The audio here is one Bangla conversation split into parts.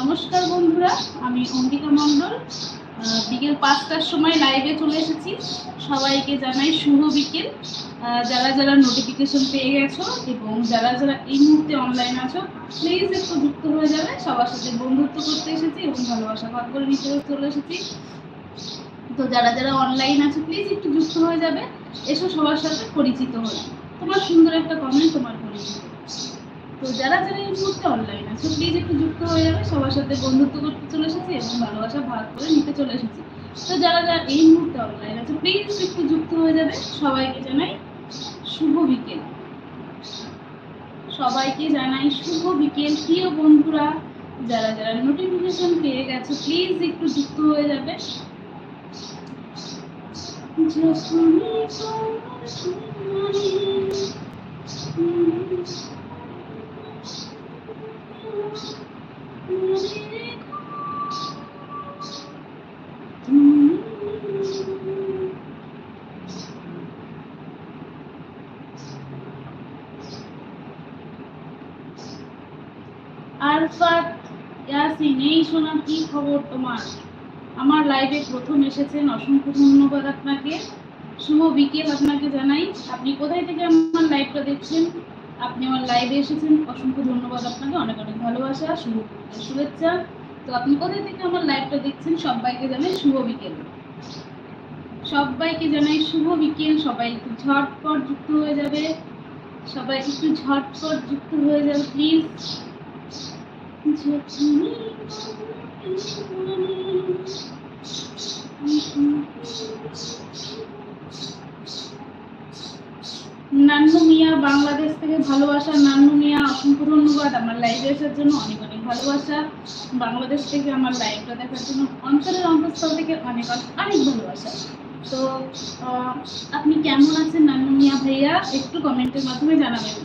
নমস্কার বন্ধুরা, আমি অম্বিকা মণ্ডল। বিকেল পাঁচটার সময় লাইভে চলে এসেছি। সবাইকে জানাই শুভ বিকেল। যারা যারা নোটিফিকেশন পেয়ে গেছো এবং যারা যারা এই মুহূর্তে অনলাইন আছো প্লিজ একটু যুক্ত হয়ে যাবে। সবার সাথে বন্ধুত্ব করতে এসেছি এবং ভালোবাসা ভাগ করে নিতে চলে এসেছি। তো যারা যারা অনলাইন আছো প্লিজ একটু যুক্ত হয়ে যাবে। এসো সবার সাথে পরিচিত হয়ে। তোমার সুন্দর একটা কমেন্ট তোমার তো যারা যারা এই মুহূর্তে অনলাইন আছে প্লিজ একটু যুক্ত হয়ে যাবে, সবার সাথে বন্ধুত্ব করতে চলে এসেছি এবং ভালোবাসা ভাগ করে নিতে চলে এসেছি। তো যারা যারা এই মুহূর্তে অনলাইন আছে প্লিজ একটু যুক্ত হয়ে যাবে। সবাইকে জানাই শুভ বিকেল। সবাইকে জানাই শুভ বিকেল। প্রিয় বন্ধুরা, যারা যারা নোটিফিকেশন পেয়ে গেছে প্লিজ একটু যুক্ত হয়ে যাবে। ইয়াসিন এই শোনা কি খবর তোমার? আমার লাইভে প্রথম এসেছেন, অসংখ্য ধন্যবাদ আপনাকে। শুভ বিকেল আপনাকে জানাই। আপনি কোথায় থেকে আমার লাইভটা দেখছেন? আপনি আমার লাইভে এসেছেন অসংখ্য ধন্যবাদ আপনাকে অনেক অনেক ভালোবাসা শুভ শুভেচ্ছা তো আপনি কোথায় থেকে আমার লাইভটা দেখছেন সবাইকে জানাই শুভ বিকেল সবাইকে জানাই শুভ বিকেল সবাই একটু ঝটপট যুক্ত হয়ে যাবে সবাই একটু ঝটপট যুক্ত হয়ে যাবে প্লিজ নান্নু মিয়া, বাংলাদেশ থেকে ভালোবাসা। নান্নু মিয়া, অসংখ্য ধন্যবাদ। আমার লাইভে আসার জন্য অনেক অনেক ভালোবাসা। বাংলাদেশ থেকে আমার লাইভটা দেখার জন্য অন্তরের অন্তঃস্থল থেকে অনেক অনেক ভালোবাসা। তো আপনি কেমন আছেন নান্নু মিয়া ভাইয়া? একটু কমেন্টের মাধ্যমে জানাবেন।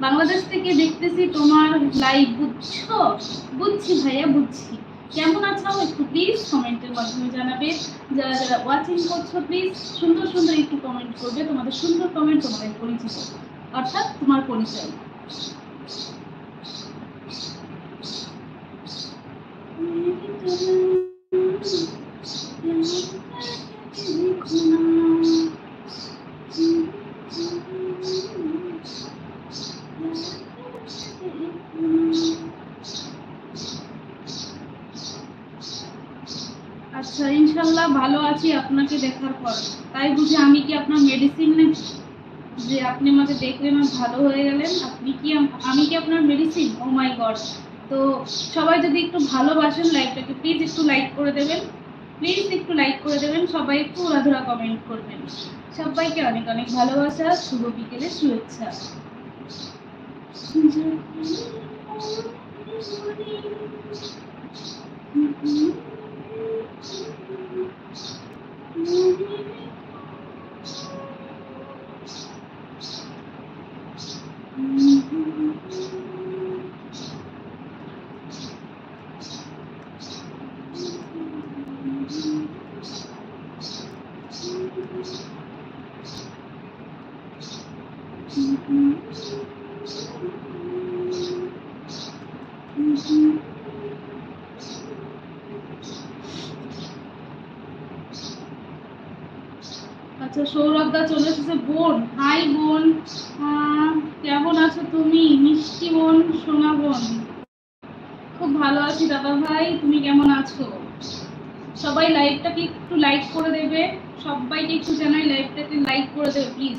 বাংলাদেশ থেকে দেখতেছি তোমার লাইভ বুঝছ? বুঝছি ভাইয়া, বুঝছি। কেমন আছো একটু প্লিজ কমেন্টের মাধ্যমে জানাবে। যারা যারা ওয়াচিং করছ প্লিজ সুন্দর সুন্দর একটু কমেন্ট করবে। তোমাদের সুন্দর কমেন্ট তোমাদের পরিচিত। অর্থাৎ তোমার পরিচয়। আচ্ছা ইনশাল্লাহ ভালো আছি আপনাকে দেখার পর তাই বুঝে আমি কি আপনার মেডিসিন নাকি যে আপনি আমাকে দেখলেন আর ভালো হয়ে গেলেন, আপনি কি আমি কি আপনার মেডিসিন ও মাই গড তো সবাই যদি একটু ভালোবাসেন লাইকটাকে প্লিজ একটু লাইক করে দেবেন। প্লিজ একটু লাইক করে দেবেন, সবাই একটু উড়াধুরা কমেন্ট করবেন। সবাইকে অনেক অনেক ভালোবাসা, শুভ বিকেলে শুভেচ্ছা। আচ্ছা সৌরভ দা চলে এসেছে বোন। হাই বোন। আহ, কেমন আছো তুমি মিষ্টি বোন সোনা বোন। খুব ভালো আছি দাদা ভাই, তুমি কেমন আছো? সবাই লাইভটাকে একটু লাইক করে দেবে, সবাইকে একটু জানাই লাইভটাকে লাইক করে দেবে, প্লিজ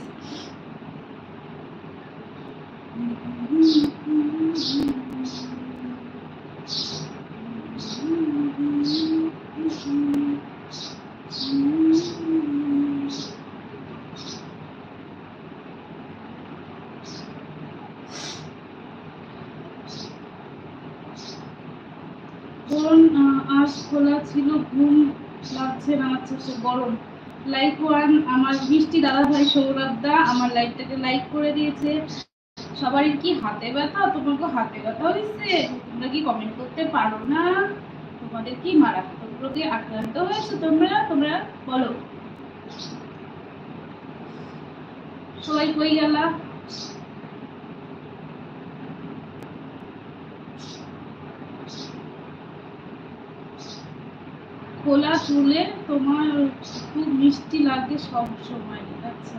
ফোন আজ খোলা ছিল ঘুম আচ্ছা গরম। লাইক ওয়ান আমার মিষ্টি দাদা ভাই সৌরভ দা আমার লাইভটাকে লাইক করে দিয়েছে। সবারই কি হাতে ব্যথা? তোমাকে হাতে ব্যথা হয়েছে তোমরা কি কমেন্ট করতে পারো না? তোমাদের কি মারাত্মক রোগে আক্রান্ত হয়েছে তোমরা? তোমরা বলো। সবাই কই গেলা? খোলা চুলে তোমার খুব মিষ্টি লাগে সব সময় আচ্ছা।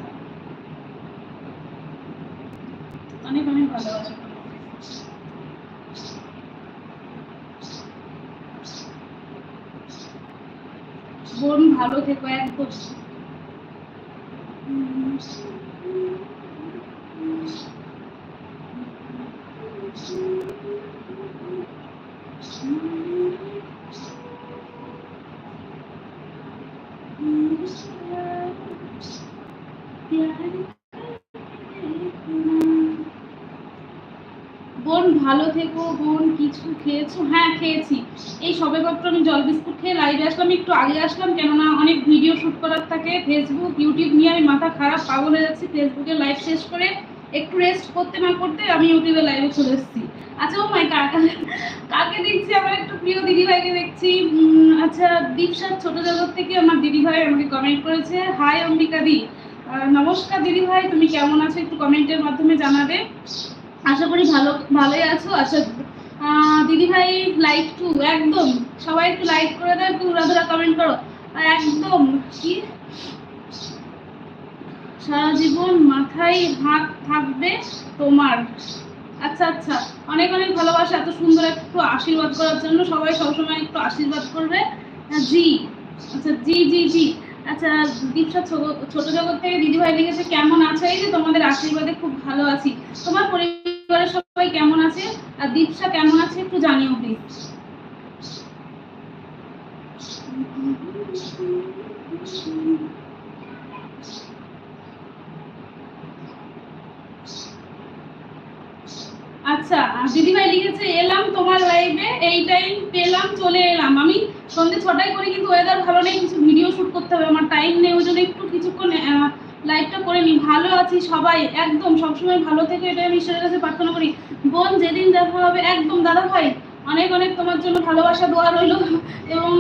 অনেক অনেক ভালোবাসা। বোন ভালো থেকো, এক একদম বোন ভালো থেকো বোন কিছু খেয়েছো? হ্যাঁ খেয়েছি। এই সবে মাত্র আমি জল বিস্কুট খেয়ে লাইভে আসলাম, একটু আগে আসলাম, কেননা অনেক ভিডিও শুট করার থাকে ফেসবুক ইউটিউব নিয়ে আমি মাথা খারাপ, পাগল হয়ে যাচ্ছি ফেসবুকে লাইভ শেষ করে একটু রেস্ট করতে না করতে আমি ইউটিউবে লাইভে চলে এসেছি। আচ্ছা ও মাই কাকা কাকে দেখছি আমার একটু প্রিয় দিদি ভাইকে দেখছি আচ্ছা দীপসার ছোট জগৎ থেকে আমার দিদি ভাই আমাকে কমেন্ট করেছে হাই অম্বিকা দি। নমস্কার দিদি ভাই তুমি কেমন আছো? একটু কমেন্টের মাধ্যমে জানাবে। আশা করি ভালো, ভালোই আছো। আচ্ছা দিদি ভাই লাইক টু একদম। সবাই একটু লাইক করে দাও একটু উড়াধুরা কমেন্ট করো। আর একদম, কি? সারা জীবন মাথায় হাত থাকবে তোমার। আচ্ছা আচ্ছা। অনেক অনেক ভালোবাসা, এত সুন্দর একটু আশীর্বাদ করার জন্য সবাই সবসময় একটু আশীর্বাদ করবে। জি। আচ্ছা জি জি জি। আচ্ছা দীপসা, ছোট জগৎ থেকে দিদিভাই লিখেছে, কেমন আছো? এই যে তোমাদের আশীর্বাদে খুব ভালো আছি। তোমার পরিবারের সবাই কেমন আছে? আর দীপসা কেমন আছে একটু জানিও প্লিজ আচ্ছা দিদিভাই লিখেছে, এলাম তোমার লাইভে এই টাইম পেলাম, চলে এলাম। আমি সন্ধ্যে ছটায় করি, কিন্তু ওয়েদার ভালো নেই, কিছু ভিডিও শুট করতে হবে। আমার টাইম নেই, ওই জন্য একটু কিছুক্ষণ লাইভটা করে নিই ভালো আছি সবাই, একদম, সবসময় ভালো থেকে, এটাই আমি ঈশ্বরের কাছে প্রার্থনা করি। বোন, যেদিন দেখা হবে, একদম, দাদা ভাই, অনেক অনেক তোমার জন্য ভালোবাসা, দোয়া রইল। এবং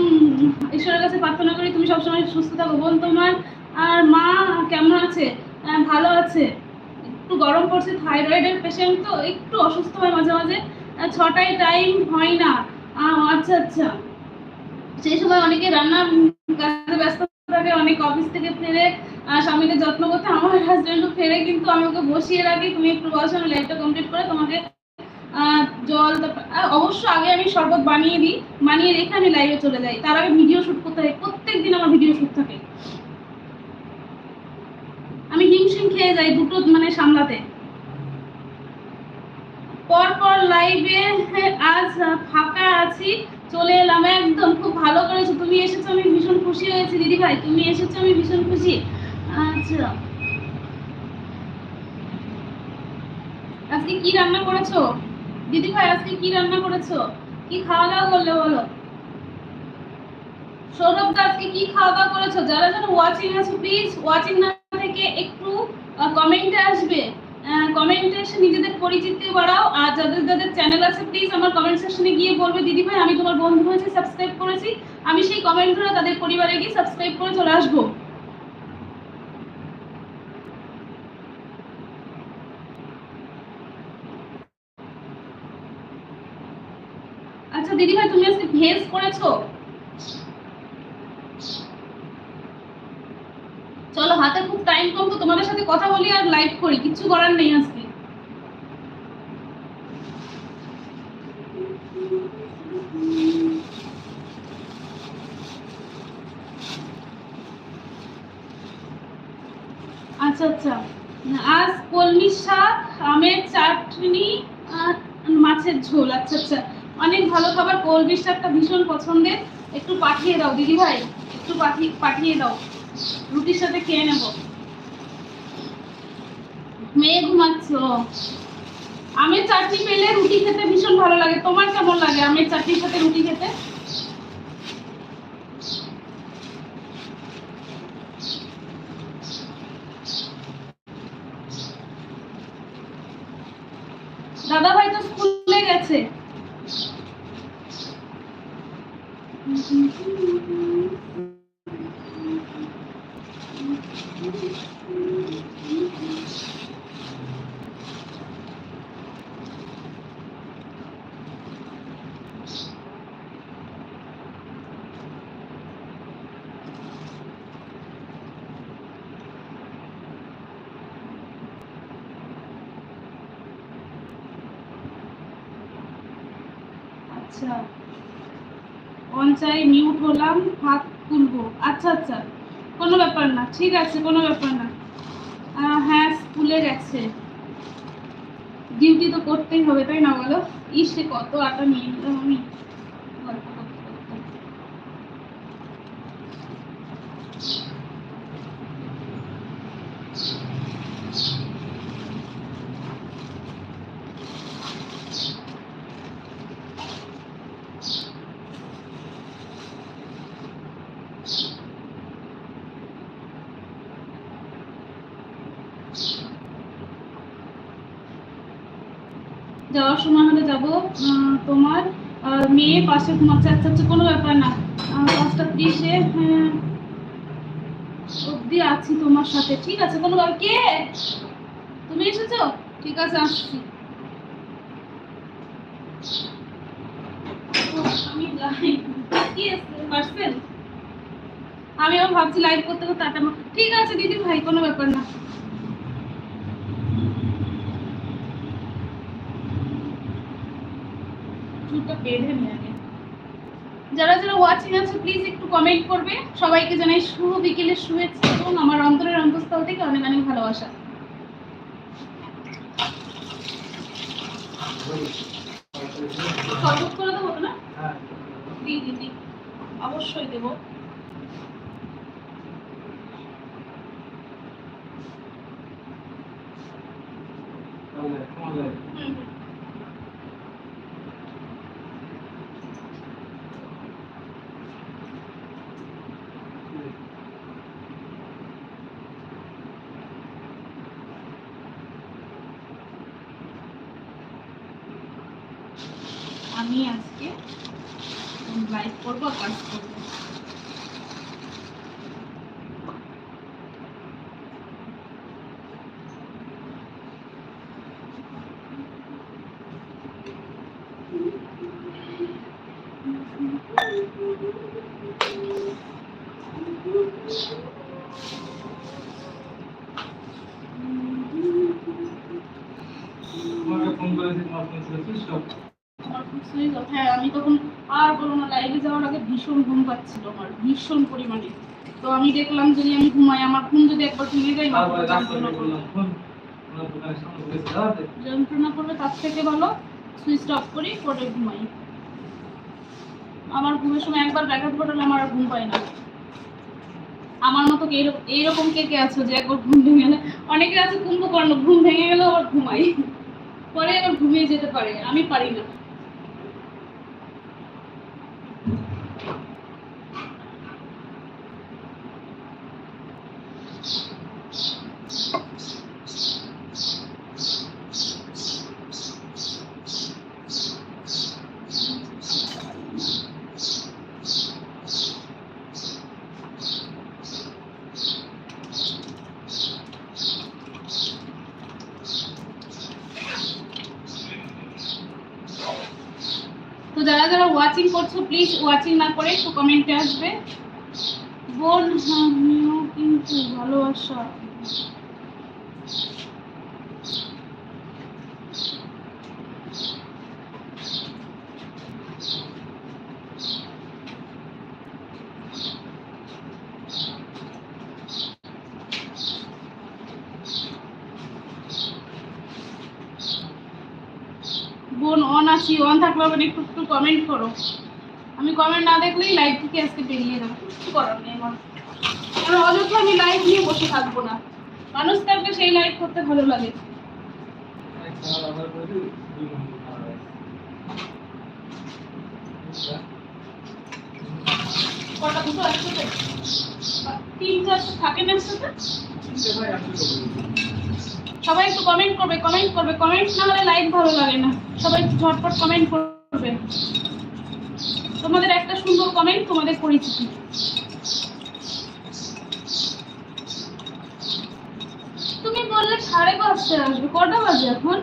ঈশ্বরের কাছে প্রার্থনা করি তুমি সবসময় সুস্থ থাকো। বোন, তোমার আর মা কেমন আছে? ভালো আছে। একটু গরম পড়ছে, থাইরয়েডের পেশেন্ট তো একটু অসুস্থ হয় মাঝে মাঝে। ছটায় টাইম হয় না। আচ্ছা আচ্ছা। সেই সময় অনেকে রান্না কাজে ব্যস্ত থাকে, অনেক অফিস থেকে ফেরে স্বামীকে যত্ন করতে আমার হাজবেন্ডও ফেরে, কিন্তু আমি ওকে বসিয়ে রাখি। তুমি একটু বসো আমি লাইফটা কমপ্লিট করে তোমাকে জল অবশ্য আগে আমি শরবত বানিয়ে দিই, বানিয়ে রেখে আমি লাইভে চলে যাই। তার আগে ভিডিও শুট করতে হয় প্রত্যেক দিন আমার ভিডিও শুট থাকে। আমি হিমশিম খেয়ে যাই দুটো মানে সামলাতে। পর পর লাইভে আজ ফাঁকা আছি, চলে এলাম। একদম খুব ভালো করেছ। তুমি এসেছ, আমি ভীষণ খুশি হয়েছি। দিদি ভাই, তুমি এসেছ, আমি ভীষণ খুশি। আচ্ছা আজকে কি রান্না করেছ? দিদি ভাই, আজকে কি রান্না করেছ? কি খাওয়া দাওয়া করলে বলো? সৌরভ দা, আজকে কি খাওয়া দাওয়া করেছ? যারা যারা ওয়াচিং আছো প্লিজ ওয়াচিং না থেকে একটু কমেন্টে আসবে। কমেন্টে এসে নিজেদের পরিচিতি বাড়াও। আর যাদের যাদের চ্যানেল আছে প্লিজ আমার কমেন্ট সেকশনে গিয়ে বলবে, দিদি ভাই, আমি তোমার বন্ধু হয়েছি সাবস্ক্রাইব করেছি। আমি সেই কমেন্ট ধরে তাদের পরিবারে গিয়ে সাবস্ক্রাইব করে চলে আসব। আচ্ছা দিদি ভাই, তুমি আজকে ভেজ করেছ? চলো, হাতে খুব টাইম কম তো তোমাদের সাথে কথা বলি আর লাইভ করি কিছু করার নেই আজকে আচ্ছা আচ্ছা আজ কলমি শাক আমের চাটনি আর মাছের ঝোল আচ্ছা আচ্ছা অনেক ভীষণ পছন্দের, একটু পাঠিয়ে দাও, দিদি ভাই, একটু পাঠিয়ে পাঠিয়ে দাও। রুটির সাথে খেয়ে নেব। মেয়ে ঘুমাচ্ছ। আমের চাটনি পেলে রুটি খেতে ভীষণ ভালো লাগে। তোমার কেমন লাগে আমের চাটনির সাথে রুটি খেতে? দাদা ভাই তো স্কুলে গেছে আচ্ছা অনচাই মিউট হলাম হাত তুলবো আচ্ছা আচ্ছা কোনো ব্যাপার না ঠিক আছে কোনো ব্যাপার না আহ, হ্যাঁ যাচ্ছে ডিউটি তো করতেই হবে, তাই না বলো? ইসে কত আটা নিয়ে নিলাম আমি গল্প করতে করতে। যাওয়ার সময় হলে যাব তোমার আহ, মেয়ে পাশে ঘুমাচ্ছে আচ্ছা আচ্ছা কোনো ব্যাপার না আহ, পাঁচটা ত্রিশে হ্যাঁ অব্দি আছি তোমার সাথে ঠিক আছে কোনো ব্যাপার কে তুমি এসেছ ঠিক আছে, আসছি। আমি যাই কি এসছে পার্সেল? আমি আবার ভাবছি লাইভ করতে করতে আটা ঠিক আছে, দিদি ভাই, কোনো ব্যাপার না। যারা যারা ওয়াচিং আছে প্লিজ একটু কমেন্ট করবে। সবাইকে জানাই শুভ বিকেলের শুভেচ্ছা এবং আমার অন্তরের অন্তঃস্থল থেকে অনেক অনেক ভালোবাসা। শরবত করে দেবো না দিদি অবশ্যই দেবো হুম, আমি আজকে লাইভ করব কাজ করব তোমাকে ফোন করেছি তোমার ফোন ছিল সুইচ অফ আমার খুব সুইচ অফ। হ্যাঁ আমি তখন আর বলো না লাইভে যাওয়ার আগে ভীষণ ঘুম পাচ্ছিল আমার ভীষণ পরিমাণে তো আমি দেখলাম যদি আমি ঘুমাই আমার ঘুম যদি একবার ভেঙে যায় যন্ত্রণা করবে। তার থেকে ভালো সুইচ অফ করি পরে ঘুমাই। আমার ঘুমের সময় একবার ব্যাঘাত ঘটালে আমার ঘুম পায় না। আমার মতো এইরকম- এইরকম কে কে আছো যে একবার ঘুম ভেঙে গেলে অনেকে আছে কুম্ভকর্ণ ঘুম ভেঙে গেলেও আবার ঘুমাই। পরে আবার ঘুমিয়ে যেতে পারে আমি পারি না তো যারা যারা ওয়াচিং করছ প্লিজ ওয়াচিং না করে একটু কমেন্টে আসবে। বোন আমিও কিন্তু ভালোবাসা। বোন, অন আছি। অন থাকলে একটু একটু কমেন্ট করো। আমি কমেন্ট না দেখলেই লাইভ থেকে আজকে বেরিয়ে যাব। কিছু করার নেই আমার। অযথা আমি লাইভ নিয়ে বসে থাকব না। মানুষ থাকলে সেই লাইভ করতে ভালো লাগে। সবাই একটু কমেন্ট করবে কমেন্ট করবে। কমেন্ট না হলে লাইভ ভালো লাগে না। সবাই ঝটপট কমেন্ট করবে। সুন্দর কমেন্ট তোমাদের পরিচিতি। তুমি বললে সাড়ে পাঁচটায় আসবে কটা বাজে এখন?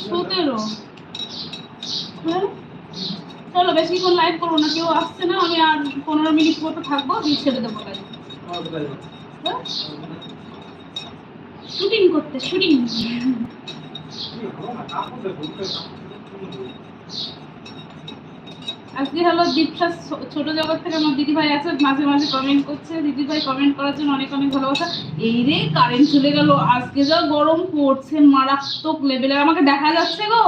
সতেরো। হ্যাঁ? চলো বেশিক্ষণ লাইভ করব না কেউ আসছে না আমি আর পনেরো মিনিট মতো থাকব দিয়ে ছেড়ে দেবো লাইভ আমার শুটিং করতে শুটিং আজকে হলো দীপসা ছোট জগৎ থেকে আমার দিদি ভাই আছে, মাঝে মাঝে কমেন্ট করছে। দিদি ভাই কমেন্ট করার জন্য অনেক অনেক ভালোবাসা। এই রে কারেন্ট চলে গেল। আজকে যা গরম পড়ছে, মারাত্মক লেভেলে আমাকে দেখা যাচ্ছে গো।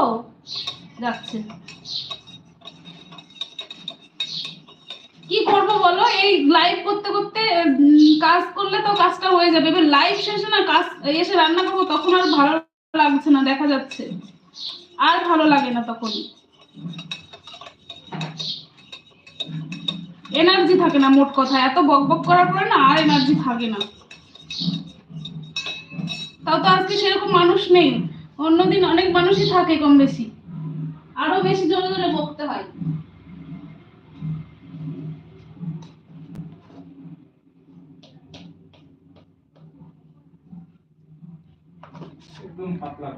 যাচ্ছে। কি করব বলো? এই লাইভ করতে করতে কাজ করলে তো কাজটা হয়ে যাবে। এবার লাইভ শেষে না, কাজ এসে রান্না করব, তখন আর ভালো লাগছে না, দেখা যাচ্ছে। আর ভালো লাগে না তখন। এনার্জি থাকে না মোট কথা। এত বক বক করার পরে না আর এনার্জি থাকে না। তাও তো আজকে সেরকম মানুষ নেই। অন্যদিন অনেক মানুষই থাকে কম বেশি। আরও বেশি জোরে জোরে বকতে হয়। একদম পাতলা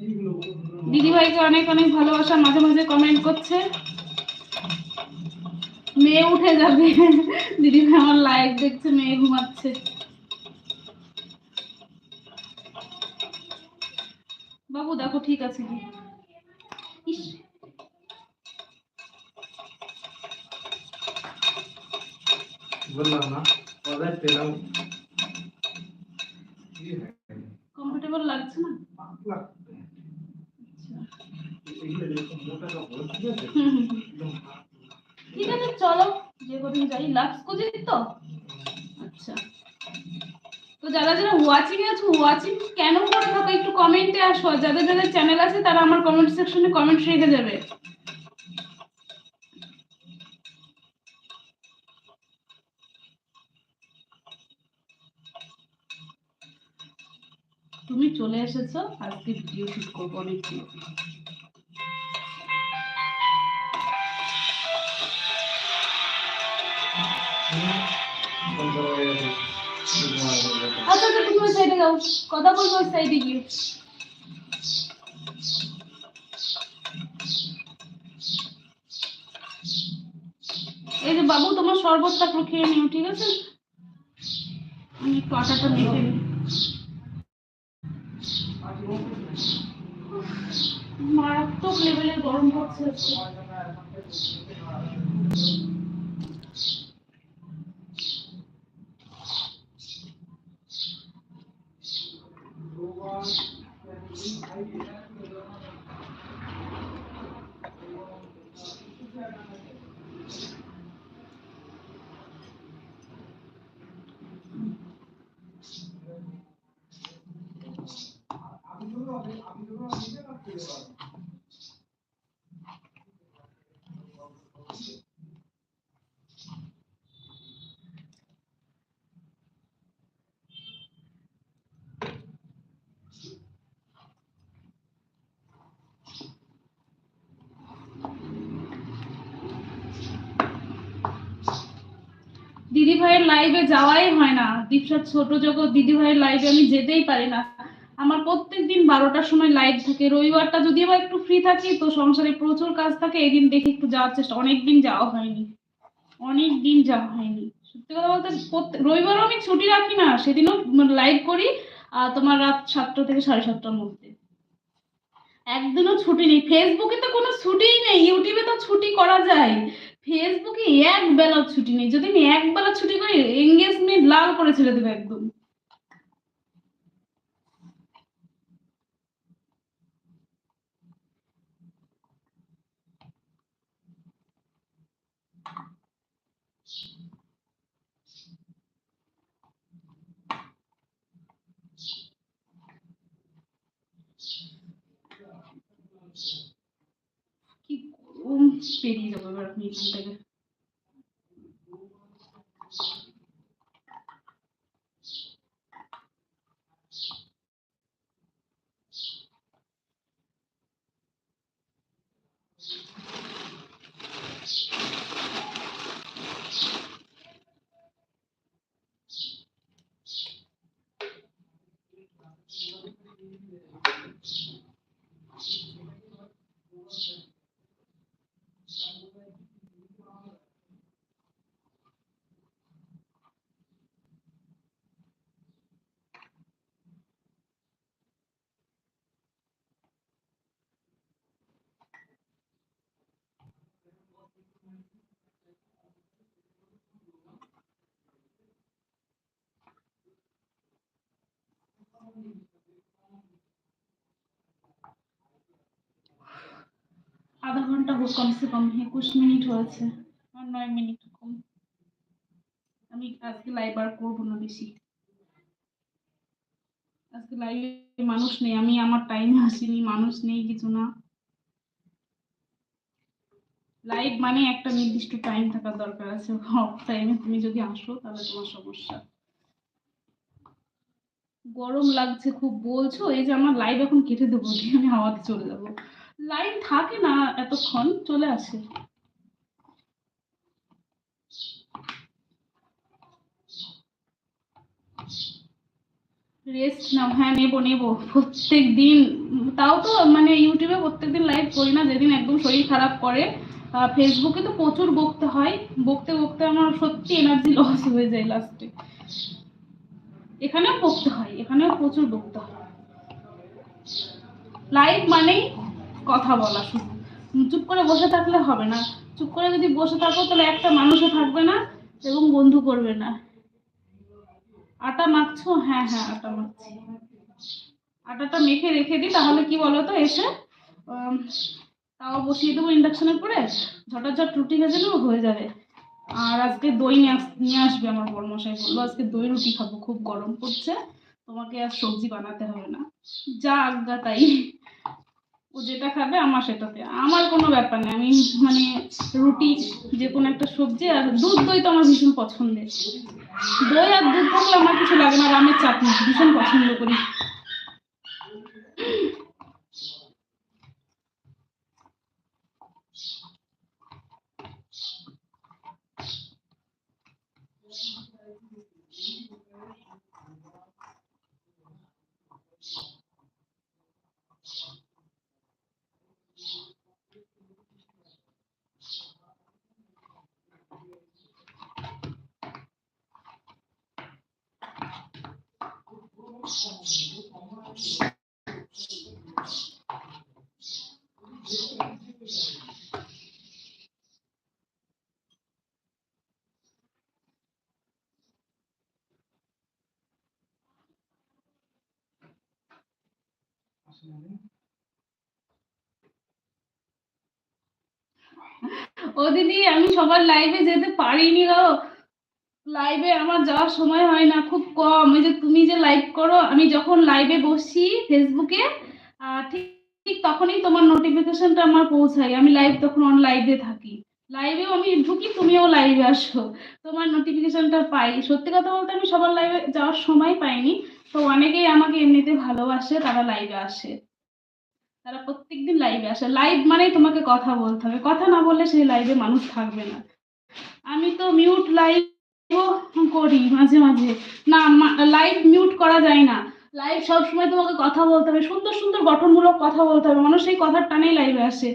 এইগুলো দিদি ভাইকে অনেক অনেক ভালোবাসা মাঝে মাঝে কমেন্ট করছে। মেয়ে উঠে যাবে। দিদি ভাই আমার লাইভ দেখছে মেয়ে ঘুমাচ্ছে। বাবু দেখো ঠিক আছে কি? ইস, বললাম না কমফোর্টেবল লাগছে না? ঠিক আছে, চলো, যে কদিন যাই, লাক্স কুজির তো? আচ্ছা। তো যারা যারা ওয়াচিং আছো ওয়াচিং কেন করে থাকো, একটু কমেন্টে আসো। যাদের যাদের চ্যানেল আছে, তারা আমার কমেন্ট সেকশনে কমেন্ট রেখে যাবে তুমি চলে এসেছ আজকে ভিডিও শুট করব যাও। কথা বলব সাইডে গিয়ে। এই যে বাবু, তোমার শরবতটা খেয়ে নিও, ঠিক আছে? আমি একটু আটাটা মেখে মারাত্মক লেভেলের গরম পড়ছে আজকে। দিদি ভাইয়ের লাইভে যাওয়াই হয় না। দীপসার ছোট জগৎ দিদি ভাইয়ের লাইভে আমি যেতেই পারি না। আমার প্রত্যেক দিন বারোটার সময় লাইভ থাকে। রবিবারটা যদি আবার একটু ফ্রি থাকি তো সংসারে প্রচুর কাজ থাকে। এই দিন দেখে একটু যাওয়ার চেষ্টা। অনেক দিন যাওয়া হয়নি। অনেক দিন যাওয়া হয়নি। সত্যি কথা বলতে রবিবারও আমি ছুটি রাখি না। সেদিনও লাইভ করি আহ, তোমার রাত সাতটা থেকে সাড়ে সাতটার মধ্যে। একদিনও ছুটি নেই। ফেসবুকে তো কোনো ছুটিই নেই। ইউটিউবে তো ছুটি করা যায়। ফেসবুকে এক বেলা ছুটি নেই। যদি আমি এক বেলা ছুটি করি এঙ্গেজমেন্ট লাল করে ছেড়ে দেবে একদম। un periodo over los mismos. Thank. আধা ঘণ্টা वो कम से कम है হয়েছে। আর 9 মিনিট কম। আমি আজকে লাইভ আর করব না বেশি। আজকে লাইভে মানুষ নেই। আমি আমার টাইমে আসিনি, মানুষ নেই কিছু না। লাইভ মানে একটা নির্দিষ্ট টাইম থাকার দরকার আছে। অফ টাইমে তুমি যদি আসো, তাহলে তোমার সমস্যা। গরম লাগছে খুব বলছো, এই যে আমার লাইভ এখন কেটে দেবো, দিয়ে আমি হাওয়াতে চলে যাব। লাইভ থাকে না এতক্ষণ, চলে আসে। রেস্ট নাও হ্যাঁ নেব নেব। প্রত্যেক দিন তাও তো মানে ইউটিউবে প্রত্যেক দিন লাইভ করি না, যেদিন একদম শরীর খারাপ করে। ফেসবুকে তো প্রচুর বকতে হয়। বকতে বকতে আমার সত্যি এনার্জি লস হয়ে যায় লাস্টে এখানেও বকতে হয়, এখানেও প্রচুর বকতে হয়। লাইভ মানেই কথা বলা শুধু। চুপ করে বসে থাকলে হবে না। চুপ করে যদি বসে থাকো, তাহলে একটা মানুষও থাকবে না এবং বন্ধু করবে না। আটা মাখছো? হ্যাঁ হ্যাঁ আটা মাখছি। আটাটা মেখে রেখে দিই, তাহলে কি বলতো, এসে তাও বসিয়ে দেবো ইন্ডাকশনের পরে। ঝটাঝট রুটি ভেজে নেব হয়ে যাবে। আর আজকে দই নিয়ে আস- নিয়ে আসবে আমার বড়মশাই বলল, আজকে দই রুটি খাব, খুব গরম পড়ছে। তোমাকে আর সবজি বানাতে হবে না। যা আজ্ঞা, তাই। ও যেটা খাবে, আমার সেটাতে। আমার কোনো ব্যাপার নেই। আমি মানে রুটি যে কোনো একটা সবজি আর দুধ দই তো আমার ভীষণ পছন্দের। দই আর দুধ থাকলে আমার কিছু লাগে না, আর আমের চাটনি ভীষণ পছন্দ করি। ও দিদি আমি সবার লাইভে যেতে পারিনি গো। লাইভে আমার যাওয়ার সময় হয় না, খুব কম। ওই যে তুমি যে লাইভ করো, আমি যখন লাইভে বসি ফেসবুকে ঠিক ঠিক তখনই তোমার নোটিফিকেশনটা আমার পৌঁছায়। আমি লাইভ তখন অন লাইভে থাকি। লাইভেও আমি ঢুকি, তুমিও লাইভে আসো। তোমার নোটিফিকেশনটা পাই। সত্যি কথা বলতে আমি সবার লাইভে যাওয়ার সময় পাইনি। তো অনেকেই আমাকে এমনিতে ভালোবাসে, তারা লাইভে আসে। তারা প্রত্যেকদিন লাইভে আসে। লাইভ মানেই তোমাকে কথা বলতে হবে। কথা না বললে সেই লাইভে মানুষ থাকবে না। আমি তো মিউট লাইভও করি, মাঝে মাঝে। না লাইভ মিউট করা যায় না। লাইভ সবসময় তোমাকে কথা বলতে হবে, সুন্দর সুন্দর, গঠনমূলক কথা বলতে হবে। মানুষ সেই কথার টানেই লাইভে আসে।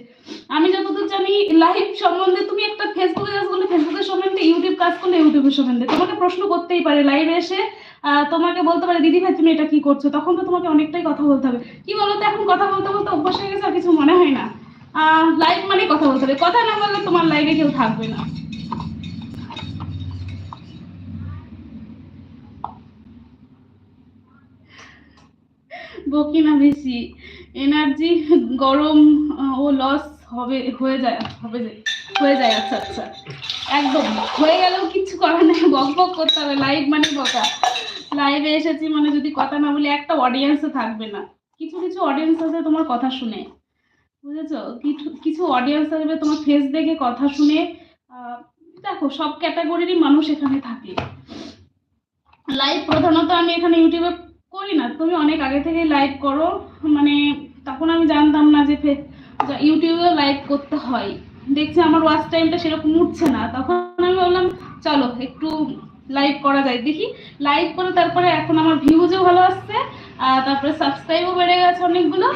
আমি যতদূর জানি লাইভ সম্বন্ধে তুমি একটা ফেসবুকে কাজ করলে ফেসবুকের সম্বন্ধে ইউটিউব কাজ করলে ইউটিউবের সম্বন্ধে। তোমাকে প্রশ্ন করতেই পারে লাইভে এসে তোমাকে বলতে পারে, দিদি ভাই, তুমি এটা কি করছ? তখন তো তোমাকে অনেকটাই কথা বলতে হবে। কি বলতো এখন কথা বলতে বলতে অভ্যাস হয়ে গেছে, আর কিছু মনে হয় না। লাইভ মানে কথা বলতে হবে। কথা না বললে তোমার লাইভে কেউ থাকবে না। বকি না বেশি এনার্জি গরম ও লস হবে, হয়ে যায়, হবে হয়ে যায় আচ্ছা আচ্ছা। একদম, হয়ে গেলেও কিছু করার নেই, বক বক করতে হবে লাইভ মানে বকা লাইভে এসেছি মানে যদি কথা না বলি, একটা অডিয়েন্সও থাকবে না। কিছু কিছু অডিয়েন্স আছে তোমার কথা শুনে। বুঝেছ? কিছু কিছু অডিয়েন্স আসবে তোমার ফেস দেখে কথা শুনে। দেখো, সব ক্যাটাগরিরই মানুষ এখানে থাকে। লাইভ প্রধানত আমি এখানে ইউটিউবে করি না তুমি অনেক আগে থেকে লাইভ করো। মানে তখন আমি জানতাম না যে ইউটিউবেও লাইভ করতে হয়। দেখছি আমার ওয়াচ টাইমটা সেরকম উঠছে না। তখন আমি বললাম চলো একটু লাইভ করা যায়। দেখি লাইভ করে তারপরে এখন আমার ভিউজও ভালো আসছে তারপরে সাবস্ক্রাইবও বেড়ে গেছে অনেকগুলো।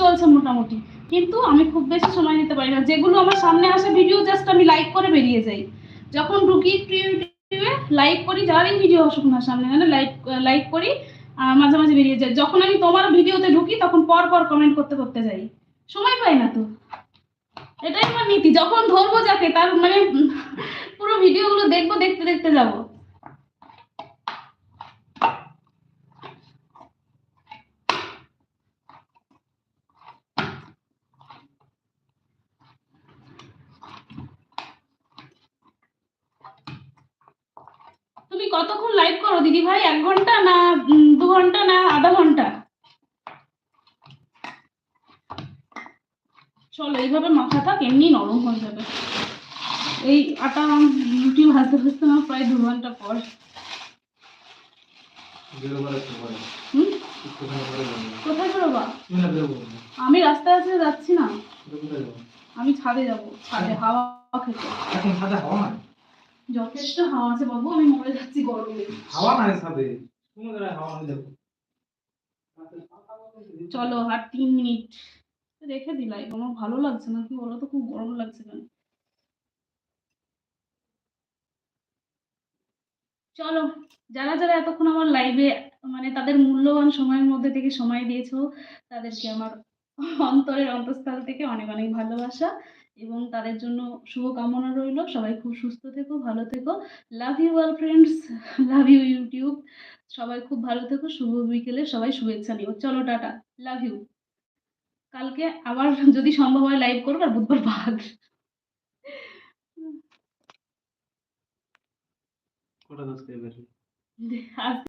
চলছে মোটামুটি। কিন্তু আমি খুব বেশি সময় দিতে পারি না। যেগুলো আমার সামনে আসে ভিডিও জাস্ট আমি লাইক করে বেরিয়ে যাই। যখন ঢুকি ইউটিউবে লাইক করি, যারই ভিডিও আসুক না সামনে মানে লাইক লাইক করি। মাঝে মাঝে বেরিয়ে যায়। যখন আমি তোমার ভিডিওতে ঢুকি, তখন পর পর কমেন্ট করতে করতে যাই। সময় পাই না তো। এটাই আমার নীতি। যখন ধরবো যাকে, তার মানে পুরো ভিডিওগুলো দেখব, দেখতে দেখতে যাব। কতক্ষণ লাইভ করো দিদি ভাই? এক ঘণ্টা না দু ঘণ্টা না আধা ঘণ্টা? চলো এইভাবে মাখা থাক এমনি নরম হয়ে যাবে। এই আটা রুটি ভাজতে ভাজতে আমার প্রায় দু ঘণ্টা পর। কোথায় বেরোবা না না আমি রাস্তায় আছে যাচ্ছি না। আমি ছাদে যাব ছাদে হাওয়া খেতে। হাওয়া যথেষ্ট হাওয়া আছে বাবু আমি মরে যাচ্ছি গরমে। হাওয়া নাই সাথে। কোনো জায়গায় হাওয়া নেই দেখো। চলো আর তিন মিনিট। রেখে দিলাই আমার ভালো লাগছে না কি বলো তো? খুব গরম লাগছে কেন চলো যারা যারা এতক্ষণ আমার লাইভে মানে তাদের মূল্যবান সময়ের মধ্যে থেকে সময় দিয়েছ তাদেরকে আমার অন্তরের অন্তঃস্থল থেকে অনেক অনেক ভালোবাসা। এবং তাদের জন্য শুভকামনা রইল। সবাই খুব সুস্থ থেকো ভালো থেকো। Love you all friends love you YouTube সবাই খুব ভালো থেকো শুভ বিকেলে। সবাই শুভেচ্ছা নিও। চলো টাটা। লাভ ইউ কালকে আবার যদি সম্ভব হয় লাইভ করব আর বুধবার কটা বেরোবে আজ